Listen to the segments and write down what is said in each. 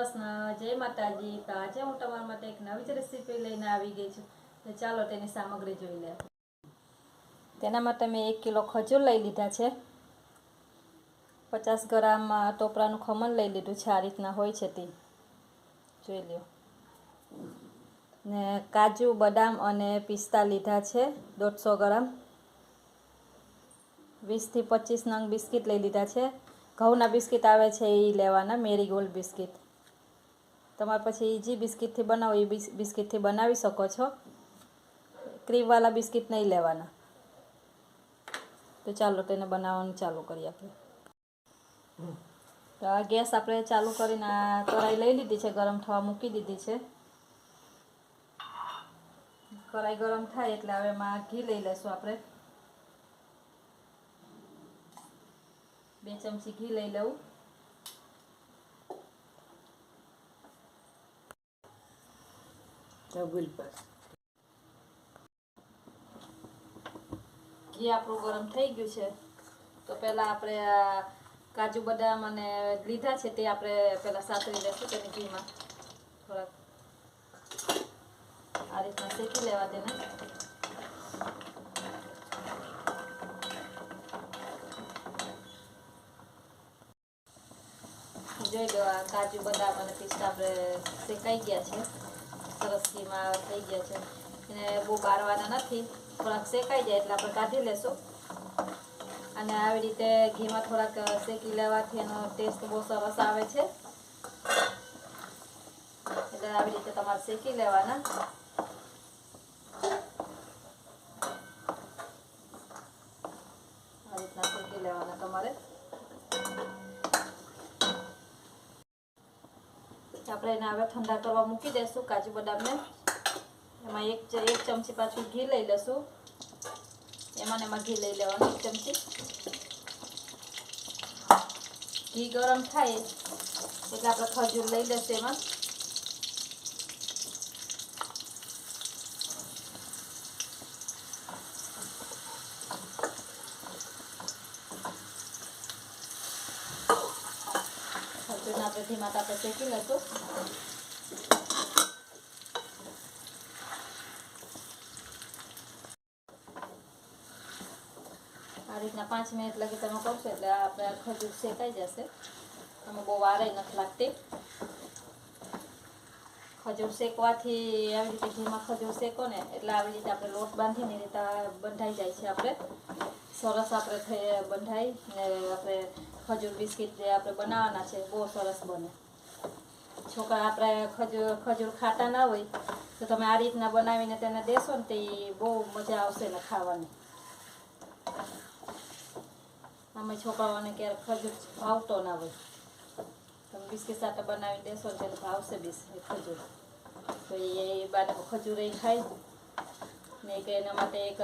કૃષ્ણ જય માતાજી, તો આજે હું તમારા માટે એક નવી જ રેસીપી લઈને આવી ગઈ છું. તો ચાલો તેની સામગ્રી જોઈ લે તેના માટે મેં એક કિલો ખજૂર લઈ લીધા છે. પચાસ ગ્રામ ટોપરાનું ખમણ લઈ લીધું છે, આ રીતના હોય છે તે. જોઈ લ્યો. ને કાજુ, બદામ અને પિસ્તા લીધા છે, દોઢસો ગ્રામ. વીસથી પચીસ નંગ બિસ્કિટ લઈ લીધા છે. ઘઉંના બિસ્કિટ આવે છે એ લેવાના, મેરીગોલ્ડ બિસ્કિટ. તમારે પછી જે બિસ્કિટથી બનાવો એ બિસ- બિસ્કિટથી બનાવી શકો છો. ક્રીમવાળા બિસ્કિટ નહીં લેવાના. તો ચાલો તેને બનાવવાનું ચાલુ કરીએ આપણે. તો આ ગેસ આપણે ચાલુ કરીને આ કઢાઈ લઈ લીધી છે, ગરમ થવા મૂકી દીધી છે. કરાઈ ગરમ થાય એટલે હવે એમાં ઘી લઈ લઈશું આપણે. બે ચમચી ઘી લઈ લઉં. ડબલ પર ઘી આપણું ગરમ થઈ ગયું છે. તો પહેલાં આપણે કાજુ બદામ અને લીધા છે તે આપણે પહેલાં સાતરી લેશું તેની ઘીમાં. થોડાક આ રીતના શેકી લેવા તેને જોઈ લો કાજુ બદામ અને પિસ્તા આપણે શેકાઈ ગયા છે. સરસ ઘીમાં થઈ ગયા છે. એને બહુ બારવાના નથી, થોડાક શેકાઈ જાય એટલે આપણે કાઢી લેશું. અને આવી રીતે ઘીમાં થોડાક શેકી લેવાથી એનો ટેસ્ટ બહુ સરસ આવે છે. એટલે આવી રીતે તમારે શેકી લેવાના આ રીતના શેકી લેવાના તમારે આપણે હવે ઠંડા કરવા મૂકી દઈશું કાજુ બદામને. એમાં એક એક ચમચી પાછું ઘી લઈ લેશું એમાં એમાં ઘી લઈ લેવાનું એક ચમચી. ઘી ગરમ થાય એટલે આપણે ખજૂર લઈ લેશું એમાં. આપણે ધીમા તાપે શેકી લઈશું આ રીતના પાંચ મિનિટ લગી તમે કરશો એટલે આપણે ખજૂર શેકાઈ જશે. તમે બહુ વારે નથી લાગતી. ખજૂર શેકવાથી આવી રીતે ઘીમાં ખજૂર શેકો ને એટલે આવી રીતે આપણે લોટ બાંધીને રીતે બંધાઈ જાય છે આપણે. સરસ આપણે થઈ બંધાઈ ને આપણે ખજૂર, બિસ્કિટ જે આપણે બનાવવાના છે બહુ સરસ બને. છોકરા આપણે ખજૂર ખજૂર ખાતા ના હોય તો તમે આ રીતના બનાવીને તેને દેશો ને તે બહુ મજા આવશે ને ખાવાની. અમે છોકરાઓને ક્યારેક ખજૂર ભાવતો ના હોય. તમે બિસ્કીટ સાથે બનાવી દેશો ને ભાવશે બીસ ખજૂર. તો એ બાને ખજૂર એ ખાય. ને કે એના માટે એક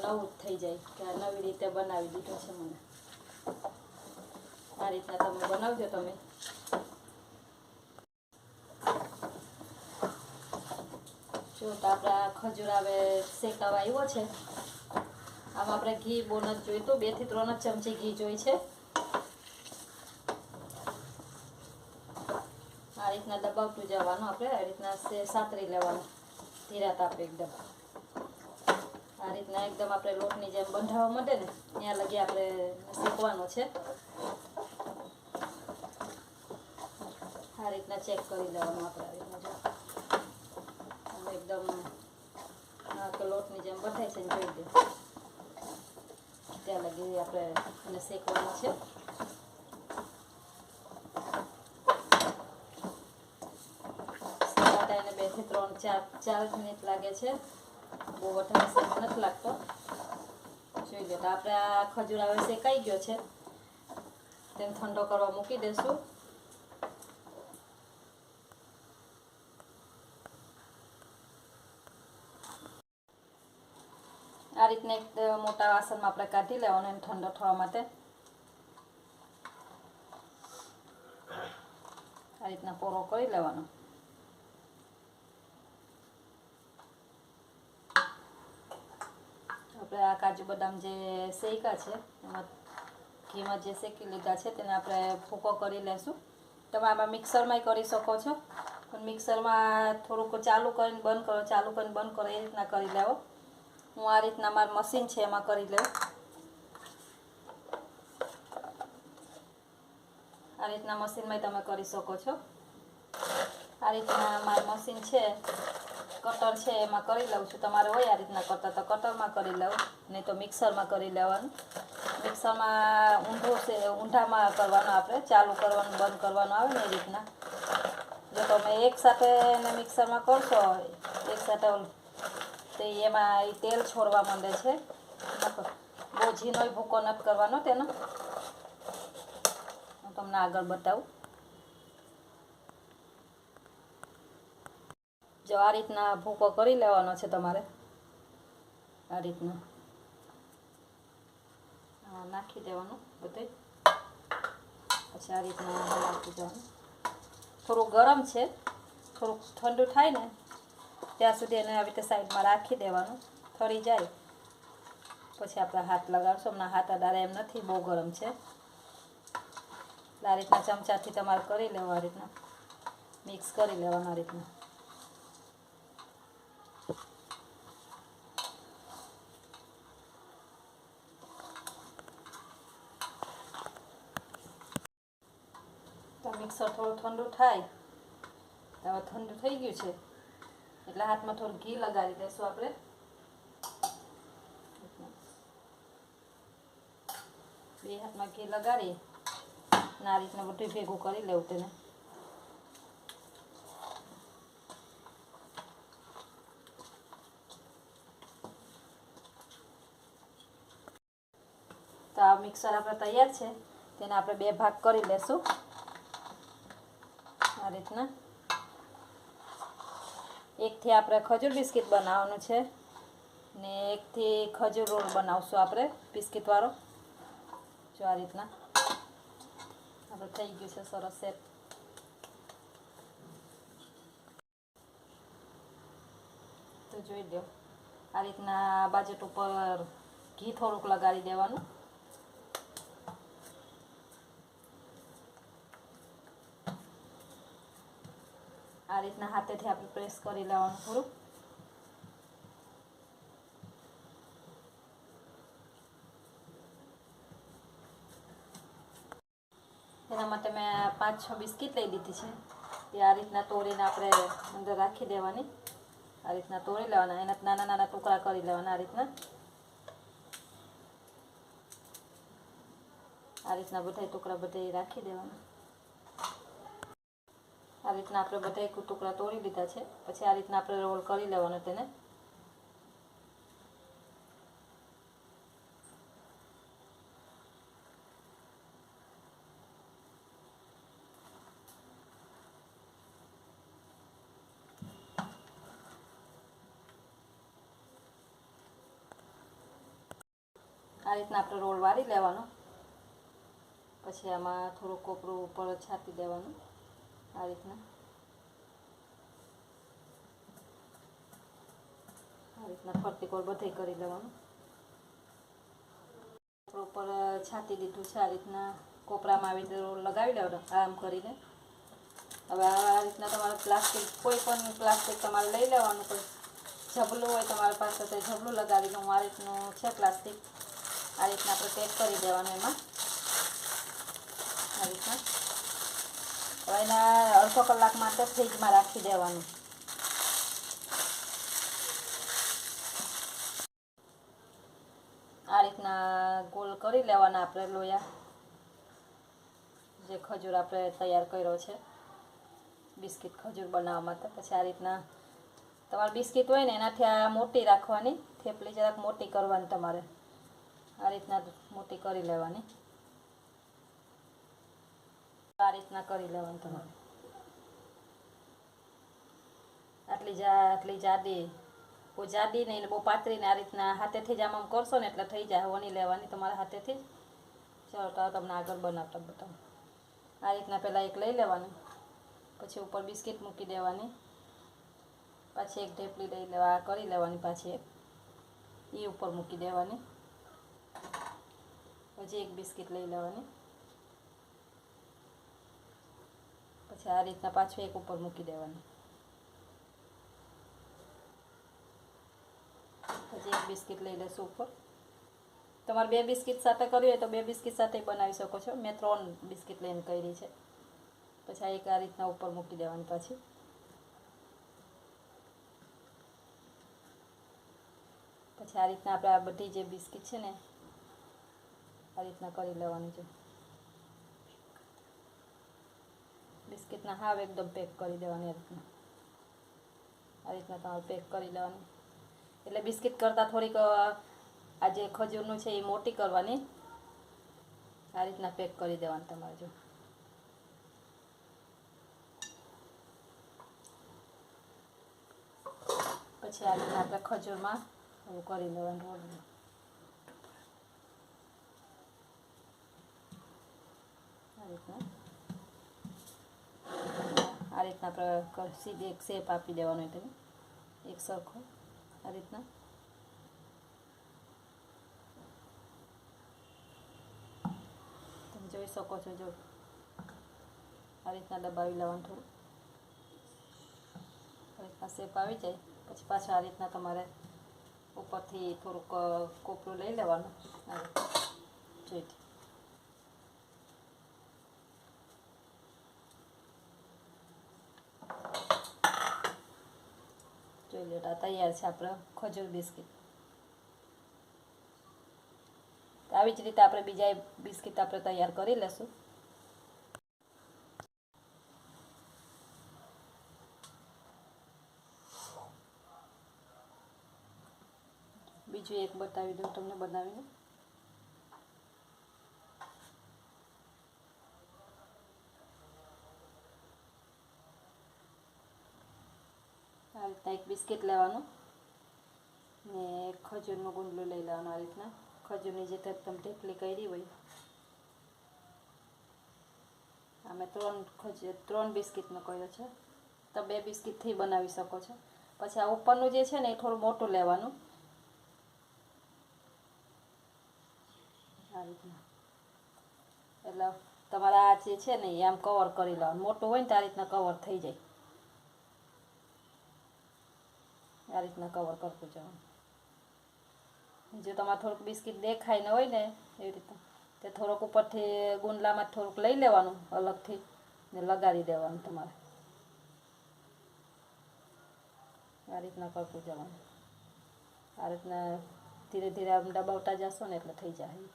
નવું થઈ જાય કે આ નવી રીતે બનાવી દીધું છે મને. આ રીતના તમે બનાવજો તમે. જો તો આપણે ખજૂર હવે શેકાવા આવ્યો છે. આમાં આપણે ઘી, બોનસ નથી જોઈતું બેથી ત્રણ જ ચમચી ઘી જોઈ છે. આ રીતના દબાવતું જવાનું આપણે, આ રીતના સાતરી લેવાનું. ધીરા તાપે એકદમ. આ રીતના એકદમ આપણે લોટની જેમ બંધાવવા માંડે ને, ત્યાં લગી આપણે શેકવાનો છે. આ રીતના ચેક કરી લેવાનું આપણે, આ રીતના એકદમ લોટની જેમ બંધાય છે જોઈ દે ત્યાં લગી આપણે એને શેકવાનું છે. બેથી ત્રણ ચાર ચાર મિનિટ લાગે છે. બહુ વધારે સમય નથી લાગતો. જોઈ લો, તો આપણે આ ખજૂર હવે શેકાઈ ગયો છે. તેને ઠંડો કરવા મૂકી દઈશું આ એક મોટા વાસણમાં આપણે કાઢી લેવાનું એને ઠંડો થવા માટે. આ રીતના પોરો કરી લેવાનો. આપણે આ કાજુ બદામ જે શેકા છે, એમાં ઘીમાં જે શેકી લીધા છે, તેને આપણે ફૂકો કરી લેશું. તમે આમાં મિક્સરમાંય કરી શકો છો. પણ મિક્સરમાં થોડુંક ચાલુ કરીને બંધ કરો, ચાલુ કરીને બંધ કરો, એ રીતના કરી લેવો. હું આ રીતના મારું મશીન છે એમાં કરી લઉં. આ રીતના મશીનમાં તમે કરી શકો છો. આ રીતના મારું મશીન છે કટર છે એમાં કરી લઉં છું. તમારે હોય આ રીતના કરતા તો કટરમાં કરી લઉં નહીં તો મિક્સરમાં કરી લેવાનું. મિક્સરમાં ઊંધું છે ઊંધામાં કરવાનું આપણે ચાલુ કરવાનું બંધ કરવાનું આવે ને એ રીતના. જો તમે એક સાથે એને મિક્સરમાં કરશો એક સાથે ઓલું, તો એમાં એ તેલ છોડવા માંડે છે. બહુ ઝીણોય ભૂકો નથી કરવાનો તેનો. હું તમને આગળ બતાવું. જો આ રીતના ભૂકો કરી લેવાનો છે તમારે. આ રીતના. નાખી દેવાનું બધું. પછી આ રીતના નાખી દેવાનું થોડું ગરમ છે. થોડુંક ઠંડુ થાય ને ત્યાં સુધી એને આવી રીતે સાઈડમાં રાખી દેવાનું. ઠરી જાય. પછી આપણે હાથ લગાડશું. હમણાં હાથ અડારે એમ નથી. બહુ ગરમ છે. આ રીતના ચમચાથી તમારે કરી લેવું, આ રીતના. મિક્સ કરી લેવાનું આ રીતના. મિક્સર થોડું ઠંડુ થાય. હવે ઠંડુ થઈ ગયું છે. એટલે હાથમાં થોડું ઘી લગાડી દઈશું આપણે. બે હાથમાં ઘી લગાડી અને આ રીતના બધું ભેગું કરી લેવું તેને. તો આ મિક્સર આપણે તૈયાર છે. તેને આપણે બે ભાગ કરી લેશું. આ રીતના. એકથી આપણે ખજૂર બિસ્કિટ બનાવવાનું છે ને એકથી ખજૂર રોલ બનાવશું આપણે બિસ્કિટવાળો. જો આ રીતના. આપણે થઈ ગયું છે સરસ સેટ. તો જોઈ લો આ રીતના બાજટ ઉપર ઘી થોડુંક લગાડી દેવાનું. આ રીતના હાથેથી આપણે પ્રેસ કરી લેવાનું થોડું એના માટે મેં પાંચ છ બિસ્કિટ લઈ લીધી છે. તે આ રીતના તોડીને આપણે અંદર રાખી દેવાની. આ રીતના તોડી લેવાના. એના નાના નાના ટુકડા કરી લેવાના આ રીતના. આ રીતના બધા ટુકડા બધા રાખી દેવાના. આ રીતના આપણે બધા એક ટુકડા તોડી લીધા છે. પછી આ રીતના આપણે રોલ કરી લેવાનો તેને. આ રીતના આપણે રોલ વાળી લેવાનો. પછી આમાં થોડું કોપરું ઉપર છાંટી દેવાનું. આ રીતના. આ રીતના ફરતી કોર બધે કરી લેવાનું. પ્રોપર છાંટી દીધું છે આ રીતના. કોપરામાં આવી રીતે લગાવી લેવાનો, આમ કરીને. હવે આ રીતના તમારે પ્લાસ્ટિક, કોઈ પણ પ્લાસ્ટિક તમારે લઈ લેવાનું, કોઈ ઝબલું હોય તમારી પાસે તો ઝબલું લગાવી દઉં આ રીતનું છે પ્લાસ્ટિક. આ રીતના આપણે પેક કરી દેવાનું એમાં. આ રીતના. હવે એના અડધો કલાક માટે ફ્રીજમાં રાખી દેવાનું. આ રીતના ગોલ કરી લેવાના આપણે લોયા. જે ખજૂર આપણે તૈયાર કર્યો છે. બિસ્કિટ ખજૂર બનાવવા માટે. પછી આ રીતના તમારે બિસ્કિટ હોય ને એનાથી આ મોટી રાખવાની. થેપલી જરાક મોટી કરવાની તમારે. આ રીતના મોટી કરી લેવાની. આ રીતના કરી લેવાની તમારે. આટલી જા, આટલી જાડી બહુ જાડી નહીં ને બહુ પાતરીને આ રીતના હાથેથી જ આમ કરશો ને એટલે થઈ જાય વણી લેવાની તમારા હાથેથી જ. ચાલો તમને આગળ બનાવતા બતાવું. આ રીતના પહેલાં એક લઈ લેવાનું, પછી ઉપર બિસ્કિટ મૂકી દેવાની, પાછી એક ઢેપલી લઈ લેવા કરી લેવાની પાછી એક. એ ઉપર મૂકી દેવાની, પછી એક બિસ્કિટ લઈ લેવાની. પછી આ રીતના પાછું એક ઉપર મૂકી દેવાનું. પછી એક બિસ્કિટ લઈ લેશું ઉપર. તમારે બે બિસ્કિટ સાથે કરવી હોય તો બે બિસ્કિટ સાથે બનાવી શકો છો. મેં ત્રણ બિસ્કિટ લઈને કરી છે. પછી આ એક આ રીતના ઉપર મૂકી દેવાની પાછી. પછી આ રીતના આપણે આ બધી જે બિસ્કિટ છે ને, આ રીતના કરી લેવાની છે. બિસ્કિટના હાવ એકદમ પેક કરી દેવાની રીતના આ રીતના તમારે પેક કરી લેવાની. એટલે બિસ્કિટ કરતાં થોડીક આ જે ખજૂરનું છે એ મોટી કરવાની. આ રીતના પેક કરી દેવાની તમારે જો. પછી આ રીતના આપણે ખજૂરમાં એવું કરી લેવાનું રોલ આ રીતના. આ રીતના સીધી એક શેપ આપી દેવાનો એટલે એક સરખો. આ રીતના. તમે જોઈ શકો છો, જો. આ રીતના દબાવી લેવાનું થોડું. આ રીતના શેપ આવી જાય. પછી પાછા આ રીતના તમારે ઉપરથી થોડુંક કોપરું લઈ લેવાનું. આ આ તૈયાર છે આપણો ખજૂર બિસ્કિટ. આવી જ રીતે આપણે બીજા બિસ્કિટ આપણે તૈયાર કરી લેશું. બીજું એક બતાવી દઉં, તમને બનાવીને. રીતના એક બિસ્કિટ લેવાનું. ને ખજૂરનું ગુંડલું લઈ લેવાનું આ રીતના. ખજૂરની જે તમે ઢેફલી કરી હોય. અમે ત્રણ ખજૂર, ત્રણ બિસ્કિટનો કર્યો છે. તો બે બિસ્કિટથી બનાવી શકો છો. પછી આ ઉપરનું જે છે ને એ થોડું મોટું લેવાનું. આ રીતના. એટલે તમારા આ જે છે ને એ આમ કવર કરી લેવાનું. મોટું હોય ને તો આ રીતના કવર થઈ જાય. આ રીતના કવર કરતું જવાનું. જો તમારે થોડુંક બિસ્કિટ દેખાય ને હોય ને એવી રીતના તે થોડુંક ઉપરથી ગુંડલામાં થોડુંક લઈ લેવાનું અલગથી ને લગાડી દેવાનું તમારે. આ રીતના કરતું જવાનું. આ રીતના ધીરે ધીરે આમ દબાવતા જશો ને એટલે થઈ જાય.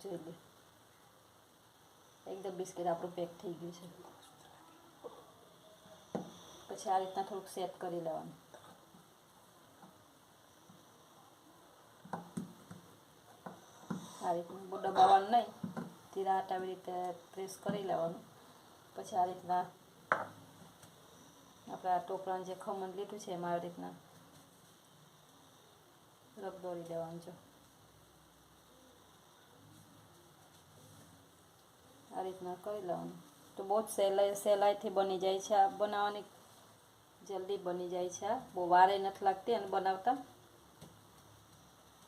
જોઈ લે. એકદમ બિસ્કિટ આપણું પેક થઈ ગયું છે. પછી આ રીતના થોડુંક સેટ કરી લેવાનું. આ રીતનું દબાવવાનું નહીં. તિરાટ આવી રીતે પ્રેસ કરી લેવાનું. પછી આ રીતના આપણે આ ટોપરાનું જે ખમણ લીધું છે એમાં આવી રીતના રગદોરી દેવાનું છે. આ રીતના કરી લેવાનું. તો બહુ જ સહેલાઈ સહેલાઈથી બની જાય છે આ બનાવવાની. જલ્દી બની જાય છે. બહુ વારે નથી લાગતી અને બનાવતા.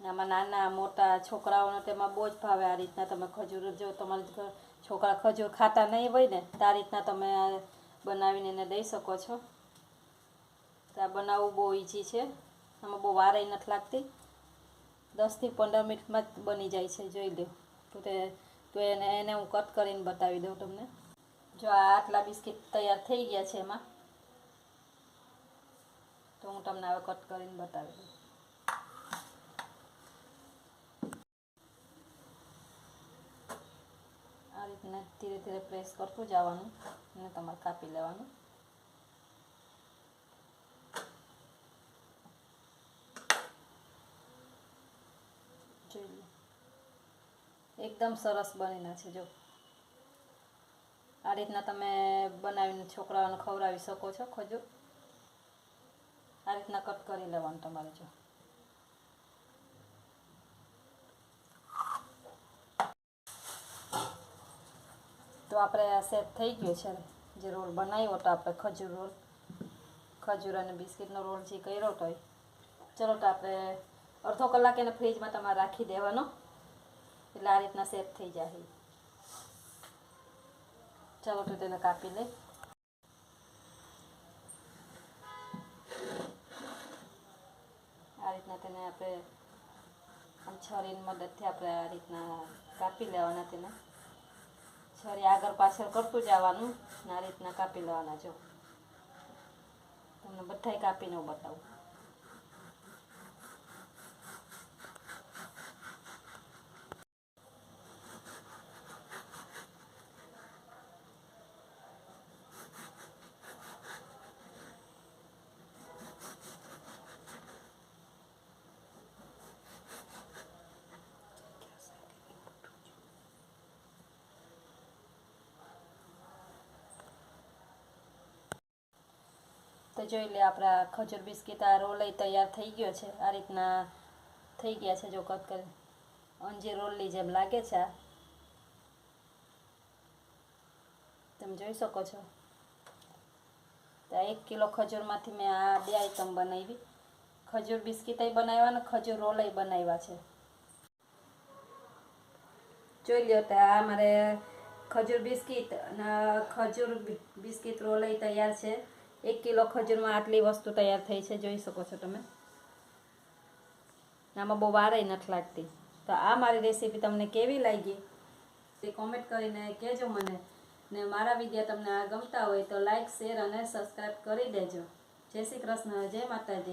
આમાં નાના, મોટા છોકરાઓને તેમાં બહુ જ ભાવે આ રીતના તમે ખજૂર. જો તમારે છોકરા ખજૂર ખાતા નહીં હોય ને, તો આ રીતના તમે બનાવીને એને દઈ શકો છો. તો આ બનાવવું બહુ ઈઝી છે. આમાં બહુ વારે નથી લાગતી. દસથી પંદર મિનિટમાં જ બની જાય છે, જોઈ લો તો તે, તો એને એને હું કટ કરીને બતાવી દઉં તમને. જો આ આટલા બિસ્કિટ તૈયાર થઈ ગયા છે એમાં. તો હું તમને હવે કટ કરીને બતાવી દઉં આ રીતના ધીરે ધીરે પ્રેસ કરતું જવાનું અને તમારે કાપી લેવાનું. એકદમ સરસ બનીને છે, જો. આ રીતના તમે બનાવીને છોકરાઓને ખવડાવી શકો છો, ખજૂર. આ રીતના કટ કરી લેવાનું તમારે જો. તો આપણે આ સેટ થઈ ગયો છે. જે રોલ બનાવ્યો તો આપણે ખજૂર રોલ. ખજૂર અને બિસ્કિટનો રોલ જે કર્યો હતો ચલો તો આપણે અડધો કલાક એને ફ્રીજમાં તમારે રાખી દેવાનો. એટલે આ રીતના સેટ થઈ જાય. ચાલો તો તેને કાપી લઈ આ આપણે આમ છરીની મદદથી આપણે આ રીતના કાપી લેવાના તેને. છરી આગળ પાછળ કરતું જવાનું આ રીતના કાપી લેવાના જો. તમને બધાય કાપીને બતાવું. તો જોઈ લે, આપણા ખજૂર બિસ્કિટ આ રોલય તૈયાર થઈ ગયો છે. આ રીતના થઈ ગયા છે જો કટ કરી. અંજીર રોલની જેમ લાગે છે આ. તમે જોઈ શકો છો. તો એક કિલો ખજૂરમાંથી મેં આ બે આઈટમ બનાવી ખજૂર બિસ્કિટય બનાવ્યા અને ખજૂર રોલય બનાવ્યા છે. જોઈ લ્યો તો આ મારે ખજૂર બિસ્કિટ અને ખજૂર બિસ્કિટ રોલય તૈયાર છે. એક કિલો ખજૂરમાં આટલી વસ્તુ તૈયાર થઈ છે, જોઈ શકો છો તમે. આમાં બહુ વારેય નથી લાગતી. તો આ મારી રેસીપી તમને કેવી લાગી, તે કોમેન્ટ કરીને કહેજો મને. ને મારા વીડિયો તમને આ ગમતા હોય તો લાઈક શેર અને સબસ્ક્રાઈબ કરી દેજો. જય શ્રી કૃષ્ણ, જય માતાજી.